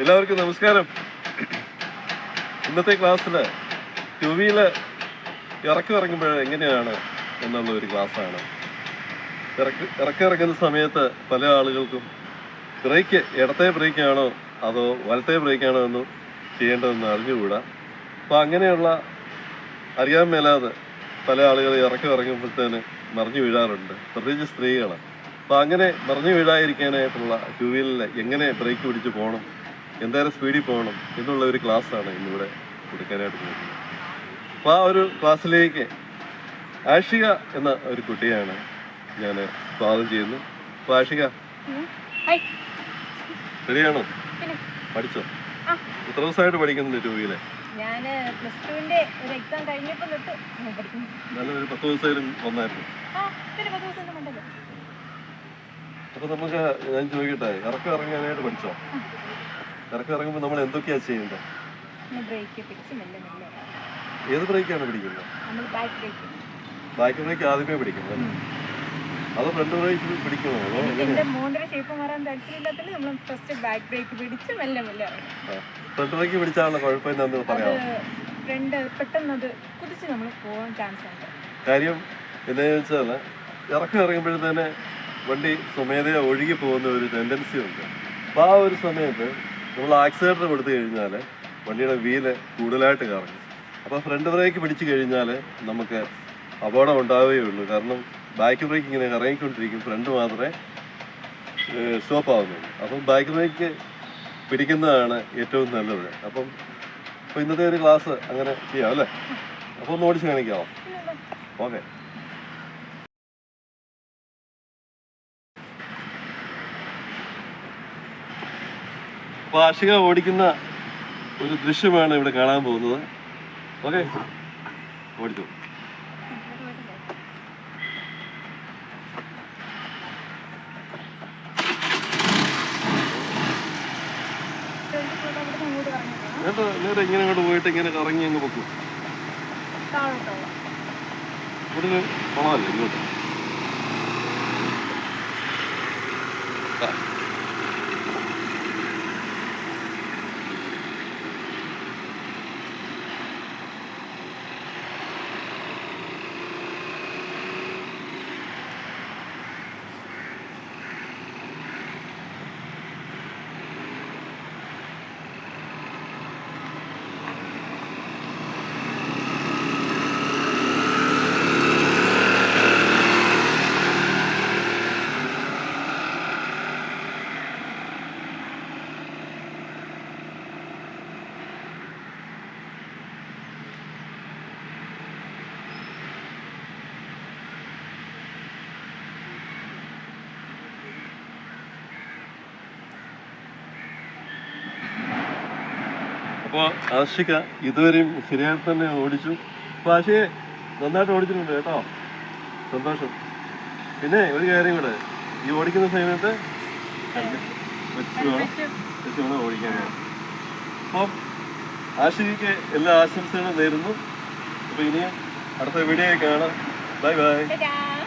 എല്ലാവർക്കും നമസ്കാരം. ഇന്നത്തെ ക്ലാസ്സിൽ ടു വീൽ ഇറക്കി ഇറങ്ങുമ്പോൾ എങ്ങനെയാണ് എന്നുള്ള ഒരു ക്ലാസ്സാണ് ഇറക്കി ഇറക്കി ഇറങ്ങുന്ന സമയത്ത് പല ആളുകൾക്കും ബ്രേക്ക് ഇടത്തെ ബ്രേക്കാണോ അതോ വലത്തെ ബ്രേക്കാണോ എന്ന് ചെയ്യേണ്ടതെന്ന് അറിഞ്ഞുകൂടാ. അപ്പോൾ അങ്ങനെയുള്ള അറിയാൻ മേലാതെ പല ആളുകൾ ഇറക്കി ഇറങ്ങുമ്പോഴത്തേന് മറിഞ്ഞു വീഴാറുണ്ട്. പ്രത്യേകിച്ച് സ്ത്രീകൾ അപ്പോൾ അങ്ങനെ മറിഞ്ഞു വീഴാതിരിക്കാനായിട്ടുള്ള ടു വീലിൽ എങ്ങനെ ബ്രേക്ക് പിടിച്ച് പോകണം എന്തേരം സ്പീഡിൽ പോകണം എന്നുള്ള ഒരു ക്ലാസ്സാണ് ഇന്നിവിടെ കൊടുക്കാനായിട്ട് പോകുന്നത്. അപ്പോൾ ആ ഒരു ക്ലാസ്സിലേക്ക് ആഷിക എന്ന ഒരു കുട്ടിയാണ് ഞാൻ സ്വാഗതം ചെയ്യുന്നു അപ്പോൾ ആഷിക ശരിയാണോ പിന്നെ. പഠിച്ചോ. എത്ര ദിവസമായിട്ട് പഠിക്കുന്നുണ്ട് ടു വീലേ നല്ലൊരു പത്ത് ദിവസമായാലും വന്നായിരുന്നു. അപ്പോൾ നമുക്ക് ഞാൻ ചോദിക്കട്ടെ ഇറക്കം ഇറങ്ങാനായിട്ട് പഠിച്ചോ? ഇറക്കം ഇറങ്ങുമ്പോൾ നമ്മൾ എന്തൊക്കെയാ ചെയ്യേണ്ടത് ഏത് ബ്രേക്കാണ് പിടിക്കുന്നത്? ബാക്ക് ബ്രേക്ക് ആദ്യമേ പിടിക്കുന്നത് അല്ലേ? അതോ ഫ്രണ്ട് ബ്രേക്ക് പിടിക്കണോ അതോ ഫ്രണ്ട് ബ്രേക്ക് പിടിച്ചാണല്ലോ കുഴപ്പം എന്താണെന്ന് അത് പറയാമോ ഫ്രണ്ട് കുതിച്ച് നമ്മൾ പോകാൻ ചാൻസ് ഉണ്ട്. കാര്യം എന്താണെന്ന് വെച്ചാൽ ഇറക്കം ഇറങ്ങുമ്പോഴത്തേനെ വണ്ടി സ്വമേധയാ ഒഴുകി പോകുന്ന ഒരു ടെൻഡൻസി ഉണ്ട്. അപ്പോൾ ആ ഒരു സമയത്ത് നമ്മൾ ആക്സിലേറ്റർ കൊടുത്തു കഴിഞ്ഞാൽ വണ്ടിയുടെ വീൽ കൂടുതലായിട്ട് കറങ്ങും. അപ്പോൾ ഫ്രണ്ട് ബ്രേക്ക് പിടിച്ചു കഴിഞ്ഞാൽ നമുക്ക് അപകടം ഉണ്ടാവുകയുള്ളൂ കാരണം ബാക്ക് ബ്രേക്ക് ഇങ്ങനെ കറങ്ങിക്കൊണ്ടിരിക്കും. ഫ്രണ്ട് മാത്രമേ സ്റ്റോപ്പ് ആവുന്നുള്ളൂ. അപ്പം ബാക്ക് ബ്രേക്ക് പിടിക്കുന്നതാണ് ഏറ്റവും നല്ലത്. അപ്പം ഇപ്പം ഇന്നത്തെ ഒരു ക്ലാസ് അങ്ങനെ ചെയ്യാം അല്ലേ? അപ്പോൾ ഒന്ന് ഓടിച്ച് കാണിക്കാമോ? ഓക്കെ വാർഷിക ഓടിക്കുന്ന ഒരു ദൃശ്യമാണ് ഇവിടെ കാണാൻ പോകുന്നത്. ഓക്കെ. ഓടിച്ചു നേരെ ഇങ്ങനെ അങ്ങോട്ട് പോയിട്ട് ഇങ്ങനെ കറങ്ങി അങ്ങ് പൊക്കും. ഇവിടുന്ന് കുളമല്ലേ ഇങ്ങോട്ട്? ആ. അപ്പോൾ ആശിക്ക ഇതുവരെയും ശരിയായി തന്നെ ഓടിച്ചു. അപ്പോൾ ആശയെ നന്നായിട്ട് ഓടിച്ചിട്ടുണ്ട് കേട്ടോ. സന്തോഷം. പിന്നെ ഒരു കാര്യം കൂടെ. ഈ ഓടിക്കുന്ന സമയത്ത് വെച്ച് അപ്പം ആഷികയ്ക്ക് എല്ലാ ആശംസകളും നേരുന്നു. അപ്പോൾ ഇനിയും അടുത്ത വീഡിയോ കാണാം. Bye bye.